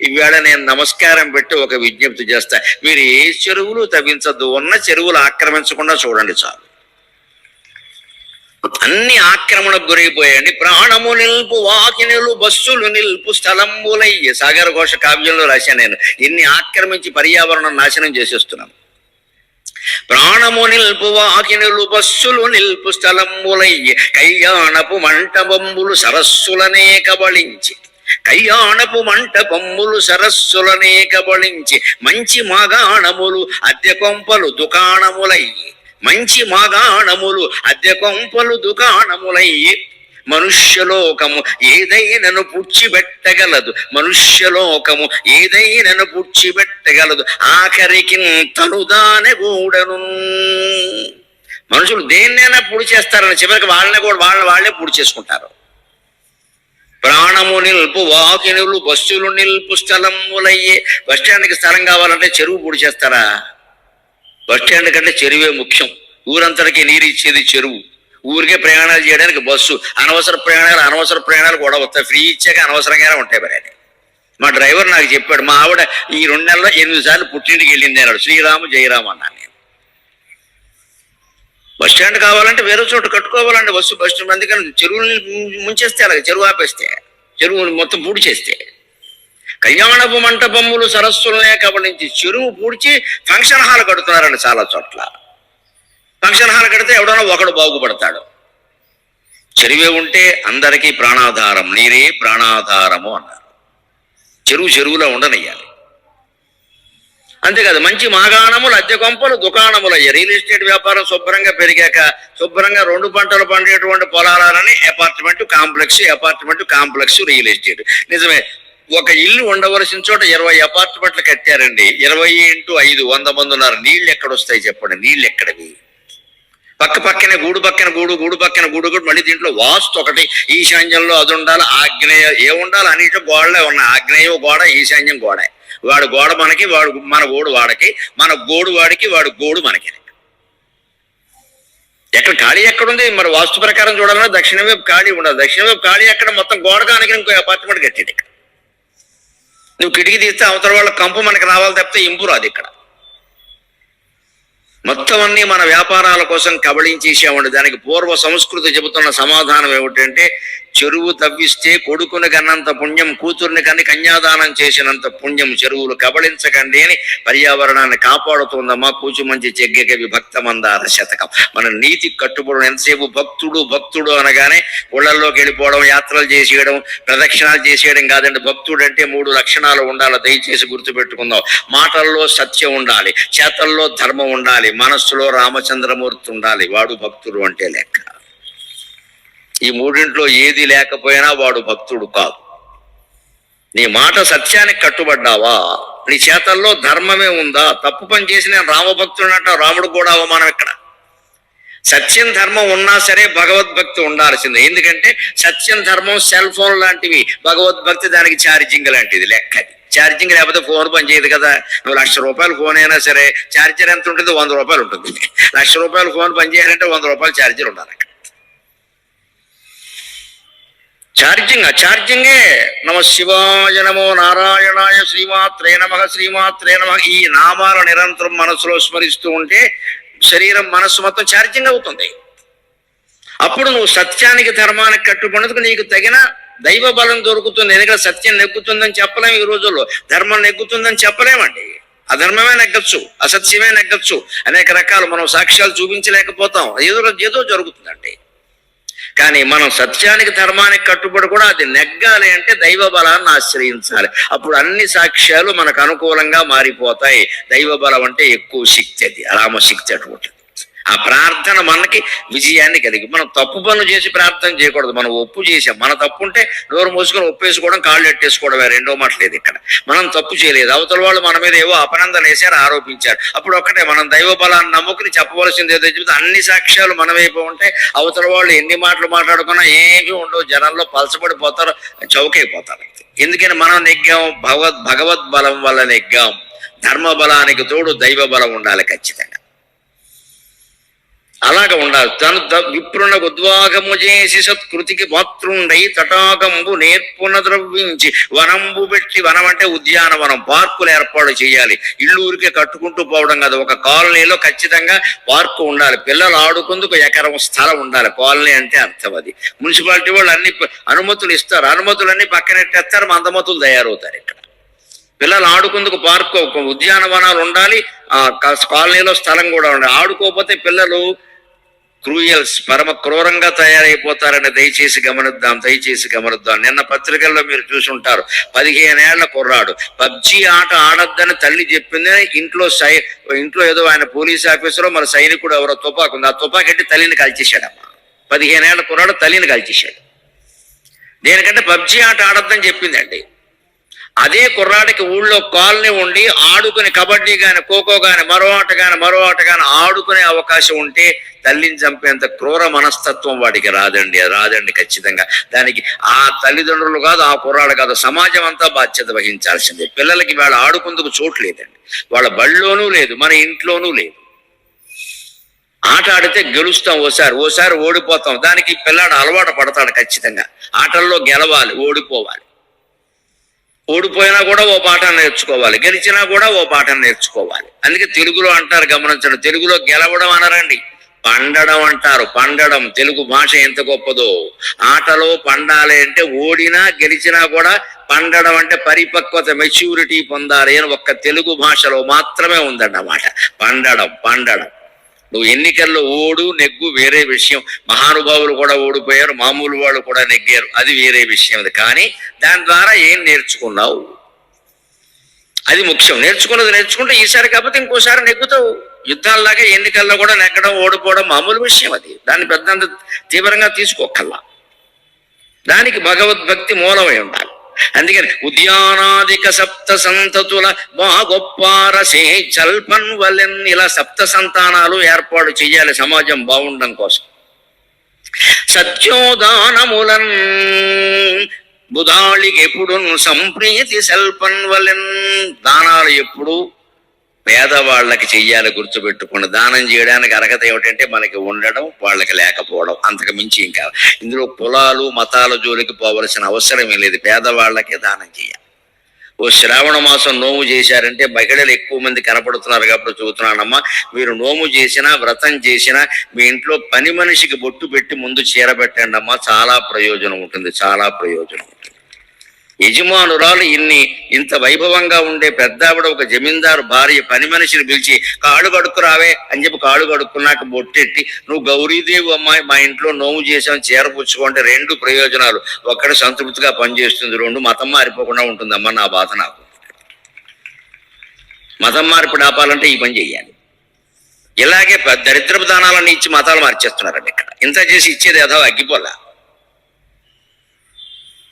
ఇవాళ నేను నమస్కారం పెట్టి ఒక విజ్ఞప్తి చేస్తా. మీరు ఏ చెరువులు తవ్వించద్దు ఉన్న చెరువులు ఆక్రమించకుండా చూడండి చాలు. అన్ని ఆక్రమణకు గురైపోయాయండి. ప్రాణము నిల్పు వాకినులు బస్సులు నిల్పు స్థలంబులయ్య సాగర ఘోష కావ్యంలో రాశాను నేను. ఇన్ని ఆక్రమించి పర్యావరణం నాశనం చేసేస్తున్నాను. ప్రాణము నిల్పు వాకినులు బస్సులు నిల్పు స్థలంబులయ్య కళ్యాణపు మంటబంబులు సరస్సులనే కబళించి. కళ్యాణపు మంటపంబులు సరస్సులనే కబళించి మంచి మాగాణములు అద్దె కొంపలు దుకాణములయ్యి మంచి మాగాణములు అద్దె కొంపలు దుకాణములయ్యి మనుష్యలోకము ఏదైనను పుచ్చిబెట్టగలదు మనుష్యలోకము ఏదైనను పుచ్చిబెట్టగలదు ఆఖరికి తనుదానె గూడను. మనుషులు దేన్నైనా పుడి చేస్తారని చివరికి వాళ్ళని కూడా వాళ్ళని వాళ్ళే పూడి చేసుకుంటారు ప్రాణము నిల్పు వాకినులు బస్సులు నిల్పు స్థలములయ్యే. బస్ స్టాండ్కి స్థలం కావాలంటే చెరువు పూడి చేస్తారా? బస్ స్టాండ్ కంటే చెరువే ముఖ్యం. ఊరంతటికి నీరు ఇచ్చేది చెరువు. ఊరికే ప్రయాణాలు చేయడానికి బస్సు. అనవసర ప్రయాణాలు అనవసర ప్రయాణాలు కూడా వస్తాయి. ఫ్రీ ఇచ్చాక అనవసరంగానే ఉంటాయి మరి మా డ్రైవర్ నాకు చెప్పాడు మా ఆవిడ ఈ రెండు నెలల్లో ఎనిమిది సార్లు పుట్టింటికి వెళ్ళింది అన్నాడు. శ్రీరాము జయరాము అన్నాను నేను. బస్ స్టాండ్ కావాలంటే వేరే చోట కట్టుకోవాలండి బస్సు బస్ స్టాండ్ అందుకని చెరువుని ముంచేస్తే అలాగే చెరువు ఆపేస్తే చెరువుని మొత్తం పూడి చేస్తే. కళ్యాణపు మంటపములు సరస్సులనే కబలించి చెరువు పూడ్చి ఫంక్షన్ హాల్ కడుతున్నారండి చాలా చోట్ల. ఫంక్షన్ హాల్ కడితే ఎవడన్నా ఒకడు బాగుపడతాడు. చెరువే ఉంటే అందరికీ ప్రాణాధారం నీరే ప్రాణాధారము అన్నారు. చెరువు చెరువులో ఉండనయ్యాలి. అంతేకాదు మంచి మాగాణములు అద్దె కొంపలు దుకాణములు అయ్యాయి రియల్ ఎస్టేట్ వ్యాపారం శుభ్రంగా పెరిగాక శుభ్రంగా రెండు పంటలు పండేటువంటి పొలాలని apartment complex apartment complex real estate నిజమే ఒక ఇల్లు ఉండవలసిన చోట ఇరవై అపార్ట్మెంట్లు కట్టారండి. ఇరవై ఇంటూ ఐదు వంద మంది ఉన్నారు. నీళ్ళు ఎక్కడొస్తాయి చెప్పండి? నీళ్ళు ఎక్కడవి? పక్క పక్కనే గూడు పక్కన గూడు గూడు పక్కన గూడు కూడా మళ్ళీ దీంట్లో వాస్తు ఒకటి ఈశాన్యంలో అది ఉండాలి ఆగ్నేయ ఏ ఉండాలి? అనేటి గోడలే ఉన్నాయి. ఆగ్నేయం గోడ ఈశాన్యం గోడ. వాడు గోడ మనకి వాడు మన గోడు వాడికి మన గోడు వాడికి వాడు గోడు మనకి. ఎక్కడ ఖాళీ ఎక్కడుంది? మరి వాస్తు ప్రకారం చూడాలన్నా దక్షిణ వైపు ఖాళీ ఉండదు. దక్షిణ వైపు ఖాళీ ఎక్కడ? మొత్తం గోడ కానికి ఇంకో అపార్ట్మెంట్ కట్టేది ఇక్కడ. నువ్వు కిటికీ తీస్తే అవతల వాళ్ళ కంపు మనకి రావాలి తప్పితే ఇంపు రాదు ఇక్కడ. మొత్తం అన్ని మన వ్యాపారాల కోసం కబళించేసామండి దానికి పూర్వ సంస్కృతి చెబుతున్న సమాధానం ఏమిటంటే చెరువు తవ్విస్తే కొడుకుని కన్నంత పుణ్యం కూతుర్ని కని కన్యాదానం చేసినంత పుణ్యం చెరువులు కబళించకండి అని పర్యావరణాన్ని కాపాడుతుందమ్మా కూచు మంచి చెగ్గ కవి భక్త మందార శతకం. మన నీతి కట్టుబడి ఎంతసేపు భక్తుడు భక్తుడు అనగానే ఊళ్ళల్లోకి వెళ్ళిపోవడం యాత్రలు చేసేయడం ప్రదక్షిణాలు చేసేయడం కాదండి. భక్తుడు అంటే మూడు లక్షణాలు ఉండాలి. దయచేసి గుర్తుపెట్టుకుందాం. మాటల్లో సత్యం ఉండాలి. చేతల్లో ధర్మం ఉండాలి. మనస్సులో రామచంద్రమూర్తి ఉండాలి. వాడు భక్తుడు అంటే లెక్క. ఈ మూడింట్లో ఏది లేకపోయినా వాడు భక్తుడు కాదు. నీ మాట సత్యానికి కట్టుబడ్డావా? నీ చేతల్లో ధర్మమే ఉందా? తప్పు పని చేసి నేను రామభక్తుడు అంట రాముడు కూడా అవమానం ఇక్కడ సత్యం ధర్మం ఉన్నా సరే భగవద్భక్తి ఉండాల్సిందే. ఎందుకంటే సత్యం ధర్మం సెల్ ఫోన్ లాంటివి భగవద్భక్తి దానికి ఛార్జింగ్ లాంటిది లెక్కది ఛార్జింగ్ లేకపోతే ఫోన్ పని చేయదు కదా. నువ్వు లక్ష రూపాయలు ఫోన్ అయినా సరే ఛార్జర్ ఎంత ఉంటుంది వంద రూపాయలు ఉంటుంది. లక్ష రూపాయలు ఫోన్ పని చేయాలంటే వంద రూపాయలు ఛార్జర్ ఉండాలి అక్కడ. ఛార్జింగ్ ఆ ఛార్జింగే నమ శివాయ నమో నారాయణాయ శ్రీమాత్రే నమ శ్రీమాత్రే నమ. ఈ నామాలు నిరంతరం మనసులో స్మరిస్తూ ఉంటే శరీరం మనస్సు మొత్తం ఛార్జింగ్ అవుతుంది. అప్పుడు నువ్వు సత్యానికి ధర్మానికి కట్టుబడినందుకు నీకు తగిన దైవ బలం దొరుకుతుంది. ఎందుకంటే సత్యం నెగ్గుతుందని చెప్పలేము ఈ రోజుల్లో. ధర్మం నెగ్గుతుందని చెప్పలేమండి. అధర్మమే నెగ్గచ్చు అసత్యమే నెగ్గచ్చు. అనేక రకాలు మనం సాక్ష్యాలు చూపించలేకపోతాం. ఏదో ఏదో జరుగుతుందండి. కానీ మనం సత్యానికి ధర్మానికి కట్టుబడి కూడా అది నెగ్గాలి అంటే దైవ బలాన్ని ఆశ్రయించాలి. అప్పుడు అన్ని సాక్ష్యాలు మనకు అనుకూలంగా మారిపోతాయి. దైవ బలం అంటే ఎక్కువ శక్తి అది రామ శక్తి అటువంటిది. ఆ ప్రార్థన మనకి విజయాన్ని కలిగి మనం తప్పు పనులు చేసి ప్రార్థన చేయకూడదు. మనం ఒప్పు చేసాం. మన తప్పు ఉంటే నోరు మూసుకొని ఒప్పేసుకోవడం కాళ్ళు ఎట్టేసుకోవడమే రెండో మాట లేదు ఇక్కడ. మనం తప్పు చేయలేదు. అవతల వాళ్ళు మన మీద ఏవో అపనందన వేశారు ఆరోపించారు. అప్పుడు ఒక్కటే మనం దైవ బలాన్ని నమ్ముకుని చెప్పవలసింది ఏదో చెబితే అన్ని సాక్ష్యాలు మనమైపో ఉంటే అవతల వాళ్ళు ఎన్ని మాటలు మాట్లాడుకున్నా ఏమీ ఉండవు. జనంలో పలసపడిపోతారు చౌకైపోతారు. ఎందుకని మనం నెగ్గాం? భగవద్ భగవద్ బలం వల్ల నెగ్గాం. ధర్మ బలానికి తోడు దైవ బలం ఉండాలి ఖచ్చితంగా. అలాగ ఉండాలి. తను విప్రుణ ఉద్వాగము చేసి సత్కృతికి పాత్రుండై తటాకంబు నేర్పున ద్రవ్వించి వనంబు పెట్టి వనం అంటే ఉద్యానవనం పార్కులు ఏర్పాటు చేయాలి. ఇల్లు ఊరికే కట్టుకుంటూ పోవడం కాదు ఒక కాలనీలో ఖచ్చితంగా పార్కు ఉండాలి. పిల్లలు ఆడుకుందుకు ఎకరం స్థలం ఉండాలి. కాలనీ అంటే అర్థం అది. మున్సిపాలిటీ వాళ్ళు అన్ని అనుమతులు ఇస్తారు. అనుమతులన్నీ పక్కనెట్టేస్తారు మందమతులు తయారవుతారు ఇక్కడ. పిల్లలు ఆడుకుందుకు పార్కు ఉద్యానవనాలు ఉండాలి. ఆ కాలనీలో స్థలం కూడా ఉండాలి. ఆడుకోకపోతే పిల్లలు క్రూయల్స్ పరమ క్రూరంగా తయారైపోతారని దయచేసి గమనిద్దాం దయచేసి గమనిద్దాం. నిన్న పత్రికల్లో మీరు చూసుంటారు పదిహేనేళ్ళ కుర్రాడు. పబ్జి ఆట ఆడొద్దని తల్లి చెప్పింది ఇంట్లో సై ఇంట్లో ఏదో ఆయన పోలీస్ ఆఫీసర్ మరి సైనికుడు ఎవరో తుపాకు ఉంది. ఆ తుపాకెట్టి తల్లిని తల్లిని కాల్చేశాడమ్మా. పదిహేనేళ్ళ కుర్రాడు తల్లిని కాల్చేశాడు. దేనికంటే పబ్జి ఆట ఆడొద్దని చెప్పిందండి. అదే కుర్రాడికి ఊళ్ళో కాలనీ ఉండి ఆడుకుని కబడ్డీ కానీ ఖోఖో కానీ మరో ఆట కానీ మరో ఆట కానీ ఆడుకునే అవకాశం ఉంటే తల్లిని చంపేంత క్రూర మనస్తత్వం వాడికి రాదండి అది రాదండి ఖచ్చితంగా. దానికి ఆ తల్లిదండ్రులు కాదు ఆ కుర్రాడు కాదు సమాజం అంతా బాధ్యత వహించాల్సిందే. పిల్లలకి వాళ్ళ ఆడుకుందుకు చోటు లేదండి. వాళ్ళ బళ్ళోనూ లేదు మన ఇంట్లోనూ లేదు. ఆట ఆడితే గెలుస్తాం ఓసారి ఓసారి ఓడిపోతాం. దానికి పిల్లాడు అలవాటు పడతాడు ఖచ్చితంగా. ఆటల్లో గెలవాలి ఓడిపోవాలి. ఓడిపోయినా కూడా ఓ పాఠం నేర్చుకోవాలి గెలిచినా కూడా ఓ పాఠం నేర్చుకోవాలి. అందుకే తెలుగులో అంటారు గమనించండి తెలుగులో గెలవడం అనరండి. పండడం అంటారు పండడం. తెలుగు భాష ఎంత గొప్పదో. ఆటలో పండాలి అంటే ఓడినా గెలిచినా కూడా పండడం అంటే పరిపక్వత మెచ్యూరిటీ పొందాలి అని ఒక్క తెలుగు భాషలో మాత్రమే ఉందన్నమాట. పండడం పండడం. నువ్వు ఎన్నికల్లో ఓడు నెగ్గు వేరే విషయం. మహానుభావులు కూడా ఓడిపోయారు మామూలు వాళ్ళు కూడా నెగ్గారు. అది వేరే విషయం అది. కానీ దాని ద్వారా ఏం నేర్చుకున్నావు? అది ముఖ్యం. నేర్చుకున్నది నేర్చుకుంటే ఈసారి కాకపోతే ఇంకోసారి నెగ్గుతావు. యుద్ధాల్లాగా ఎన్నికల్లో కూడా నెగ్గడం ఓడిపోవడం మామూలు విషయం అది. దాన్ని పెద్దంత తీవ్రంగా తీసుకోకల్లా. దానికి భగవద్భక్తి మూలమై ఉండాలి. అందుకని ఉద్యానాదిక సప్త సంతతుల బాగొప్పారసే చల్పన్ వలెన్ ఇలా సప్త సంతానాలు ఏర్పాటు చేయాలి సమాజం బాగుండడం కోసం. సత్యోదానములన్ బుధాళికి ఎప్పుడు సంప్రీతి సల్పన్ వలెన్ దానాలు ఎప్పుడు పేదవాళ్ళకి చెయ్యాలి గుర్తుపెట్టుకుని దానం చేయడానికి అర్హత ఏమిటంటే మనకి ఉండడం వాళ్ళకి లేకపోవడం. అంతకు మించి ఇంకా ఇందులో కులాలు మతాల జోలికి పోవలసిన అవసరం లేదు. పేదవాళ్ళకే దానం చేయాలి. ఓ శ్రావణ మాసం నోము చేశారంటే మహిళలు ఎక్కువ మంది కనపడుతున్నారు కాబట్టి చూస్తున్నానమ్మా మీరు నోము చేసినా వ్రతం చేసినా మీ ఇంట్లో పని మనిషికి బొట్టు పెట్టి ముందు చీర పెట్టండి అమ్మా చాలా ప్రయోజనం ఉంటుంది చాలా ప్రయోజనం ఉంటుంది. యజమానురాలు ఇన్ని ఇంత వైభవంగా ఉండే పెద్ద ఆవిడ ఒక జమీందారు భార్య పని మనిషిని పిలిచి కాళ్ళు కడుక్కురావే అని చెప్పి కాళ్ళు కడుక్కున్నాక బొట్టెట్టి నువ్వు గౌరీదేవి అమ్మాయి మా ఇంట్లో నోము చేసాం చీరపుచ్చుకుంటే రెండు ప్రయోజనాలు. ఒక్కడ సంతృప్తిగా పనిచేస్తుంది రెండు మతం మారిపోకుండా ఉంటుందమ్మా నా బాధ నాకు. మతం మార్పిడి ఆపాలంటే ఈ పని చేయాలి ఇలాగే దరిద్రపు దానాలన్నీ ఇచ్చి మతాలు మార్చేస్తున్నారండి ఇక్కడ. ఇంత చేసి ఇచ్చేది ఏదో అగ్గిపోలా.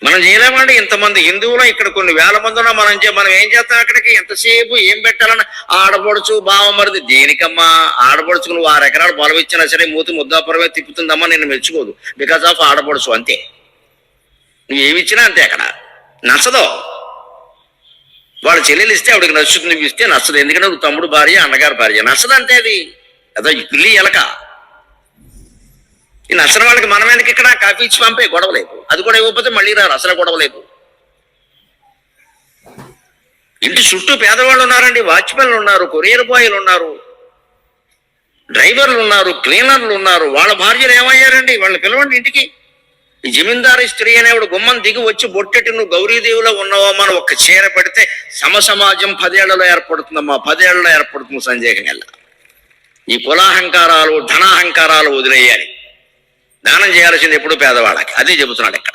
మనం చేయలేమండి. ఇంతమంది హిందువులు ఇక్కడ కొన్ని వేల మంది ఉన్నా మనం చే- మనం ఏం చేస్తాం అక్కడికి? ఎంతసేపు ఏం పెట్టాలని ఆడపడుచు బావమరిది దేనికమ్మా? ఆడపడుచుకు నువ్వు ఆరు ఎకరాలు పొలం ఇచ్చినా సరే మూతి ముద్దాపురమే తిప్పుతుందమ్మా నేను మెచ్చుకోదు. బికాస్ ఆఫ్ ఆడపడుచు అంతే. నువ్వు ఏమి ఇచ్చినా అంతే అక్కడ. నచ్చదు. వాళ్ళ చెల్లెలు ఇస్తే ఆవిడకి నచ్చుతుంది నువ్వు ఇస్తే నచ్చదు. ఎందుకంటే నువ్వు తమ్ముడు భార్య అన్నగారు భార్య. నచ్చదు అంతే అది అదో పిల్లి ఎలక. ఈ అసలు వాళ్ళకి మనం ఎందుకు ఇక్కడ కాఫీ ఇచ్చి పంపే? గొడవ లేదు. అది కూడా ఇవ్వకపోతే మళ్ళీ రారు. అసలు గొడవ లేదు. ఇంటి చుట్టూ పేదవాళ్ళు ఉన్నారండి. వాచ్మెన్లు ఉన్నారు కొరియర్ బాయ్లు ఉన్నారు డ్రైవర్లు ఉన్నారు క్లీనర్లు ఉన్నారు. వాళ్ళ భార్యలు ఏమయ్యారండి? వాళ్ళని పిలవండి ఇంటికి. ఈ జమీందారు స్త్రీ అనేవాడు గుమ్మం దిగి వచ్చి బొట్టెటి నువ్వు గౌరీదేవిలో ఉన్నావమ్మని మనం ఒక చీర పెడితే సమసమాజం పదేళ్ళలో ఏర్పడుతుందమ్మా పదేళ్ళలో ఏర్పడుతుంది సంజయ్ ఈ కులాహంకారాలు ధనాహంకారాలు వదిలేయాలి. దానం చేయాల్సింది ఎప్పుడు పేదవాళ్ళకి. అదే చెబుతున్నాడు ఇక్కడ.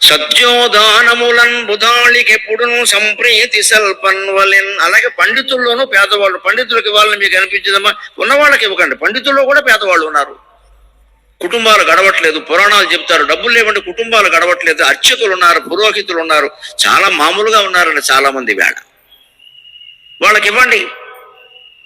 సత్యోదానములన్ బుధాళికెప్పుడు సంప్రీతి సల్పన్వలిన్. అలాగే పండితుల్లోనూ పేదవాళ్ళు పండితులకు ఇవ్వాలని మీకు అనిపించదమ్మా. ఉన్న వాళ్ళకి ఇవ్వకండి. పండితుల్లో కూడా పేదవాళ్ళు ఉన్నారు. కుటుంబాలు గడవట్లేదు. పురాణాలు చెప్తారు. డబ్బులు లేవంటే కుటుంబాలు గడవట్లేదు. అర్చకులు ఉన్నారు పురోహితులు ఉన్నారు. చాలా మామూలుగా ఉన్నారండి చాలా మంది వేళ. వాళ్ళకి ఇవ్వండి.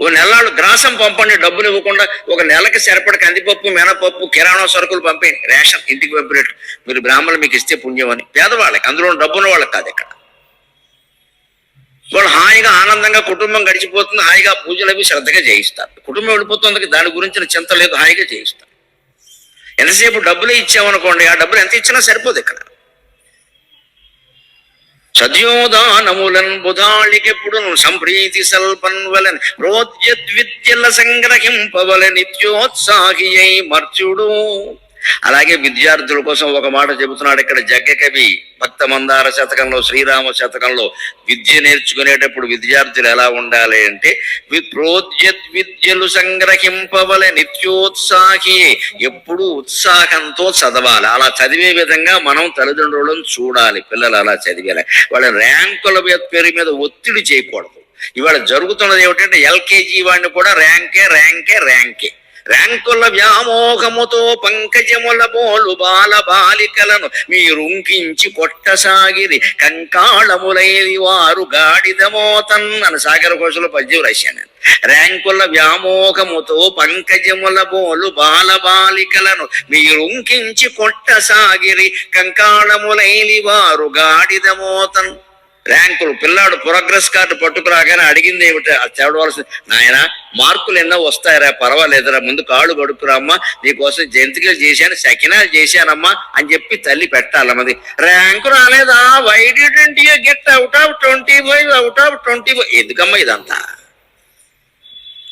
ఓ నెలలు గ్రాసం పంపండి డబ్బులు ఇవ్వకుండా ఒక నెలకి సరిపడ కందిపప్పు మినపప్పు కిరాణా సరుకులు పంపేయండి. రేషన్ ఇంటికి పంపినట్టు మీరు బ్రాహ్మణులు మీకు ఇస్తే పుణ్యం అని. పేదవాళ్ళకి అందులో డబ్బున్న వాళ్ళకి కాదు ఇక్కడ. వాళ్ళు హాయిగా ఆనందంగా కుటుంబం గడిచిపోతుంది హాయిగా పూజలు అవి శ్రద్ధగా చేయిస్తారు. కుటుంబం వెళ్ళిపోతుంది దాని గురించిన చింత లేదు హాయిగా చేయిస్తారు. ఎంతసేపు డబ్బులు ఇచ్చామనుకోండి ఆ డబ్బులు ఎంత ఇచ్చినా సరిపోదు ఇక్కడ. సద్యోదానములన్ బుధాళికెప్పుడును సంప్రీతి సల్పన్వలన్ ప్రోద్యద్విద్యల సంగ్రహింపవల నిత్యోత్సాహి అయి మర్చుడు. అలాగే విద్యార్థుల కోసం ఒక మాట చెబుతున్నాడు ఇక్కడ జగ్గ కవి భక్త మందార శతకంలో శ్రీరామ శతకంలో. విద్య నేర్చుకునేటప్పుడు విద్యార్థులు ఎలా ఉండాలి అంటే విప్రోద్యద్ విద్యలు సంగ్రహింపవలె నిత్యోత్సాహి. ఎప్పుడు ఉత్సాహంతో చదవాలి. అలా చదివే విధంగా మనం తల్లిదండ్రులను చూడాలి. పిల్లలు అలా చదివేలా. వాళ్ళ ర్యాంకుల పేరు మీద ఒత్తిడి చేయకూడదు. ఇవాళ జరుగుతున్నది ఏమిటంటే ఎల్కేజీ వాడిని కూడా ర్యాంకే ర్యాంకే ర్యాంకే. ర్యాంకుల వ్యామోహముతో పంకజముల బోలు బాల బాలికలను మీరుంకించి కొట్టసాగిరి. కంకాళములైరి వారు గాడిదమోతన్నను సాగర కోశలో పద్యం రాశాను. ర్యాంకుల వ్యామోహముతో పంకజముల బోలు బాల బాలికలను మీరుంకించి కొట్టసాగిరి. కంకాళములైలి వారు గాడిదమోతన్ ర్యాంకులు. పిల్లాడు ప్రోగ్రెస్ కార్డు పట్టుకురాగానే అడిగింది ఏమిటి? చెవడవలసి నాయన మార్కులు ఎన్నో వస్తాయరా పర్వాలేదురా ముందు కాళ్ళు కడుక్కురామ్మా నీకోసం జంతికలు చేశాను సకినాలు చేశానమ్మా అని చెప్పి తల్లి పెట్టాలన్నది ర్యాంకు రాలేదా? Why didn't you get out of twenty five out of twenty five ఎందుకమ్మా ఇదంతా?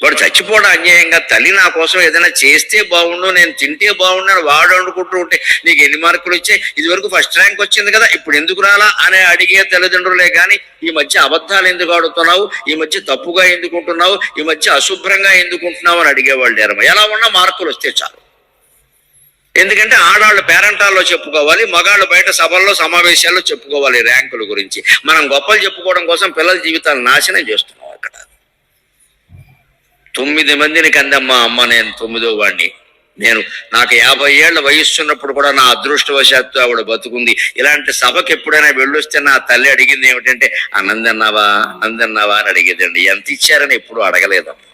వాడు చచ్చిపోవడం అన్యాయంగా తల్లి నా కోసం ఏదైనా చేస్తే బాగుండు నేను తింటే బాగుండు అని వాడు అనుకుంటూ ఉంటే నీకు ఎన్ని మార్కులు వచ్చాయి? ఇది వరకు ఫస్ట్ ర్యాంక్ వచ్చింది కదా ఇప్పుడు ఎందుకు రాలా అని అడిగే తల్లిదండ్రులే కానీ ఈ మధ్య అబద్ధాలు ఎందుకు ఆడుతున్నావు? ఈ మధ్య తప్పుగా ఎందుకుంటున్నావు ఈ మధ్య అశుభ్రంగా ఎందుకుంటున్నావు అని అడిగేవాళ్ళు లేరమ్మ. ఎలా ఉన్నా మార్కులు వస్తే చాలు. ఎందుకంటే ఆడాళ్ళు పేరెంటాల్లో చెప్పుకోవాలి మగాళ్ళు బయట సభల్లో సమావేశాల్లో చెప్పుకోవాలి ర్యాంకుల గురించి. మనం గొప్పలు చెప్పుకోవడం కోసం పిల్లల జీవితాలు నాశనం చేస్తున్నాం. తొమ్మిది మందిని కందమ్మా అమ్మ నేను తొమ్మిదో వాడిని. నేను నాకు యాభై ఏళ్ళ వయస్సున్నప్పుడు కూడా నా అదృష్టవశాత్తు ఆవిడ బతుకుంది. ఇలాంటి సభకి ఎప్పుడైనా వెళ్ళొస్తే నా తల్లి అడిగింది ఏమిటంటే ఆనందన్నావా ఆనందన్నావా అని అడిగేదండి. ఎంత ఇచ్చారని ఎప్పుడు అడగలేదమ్మా.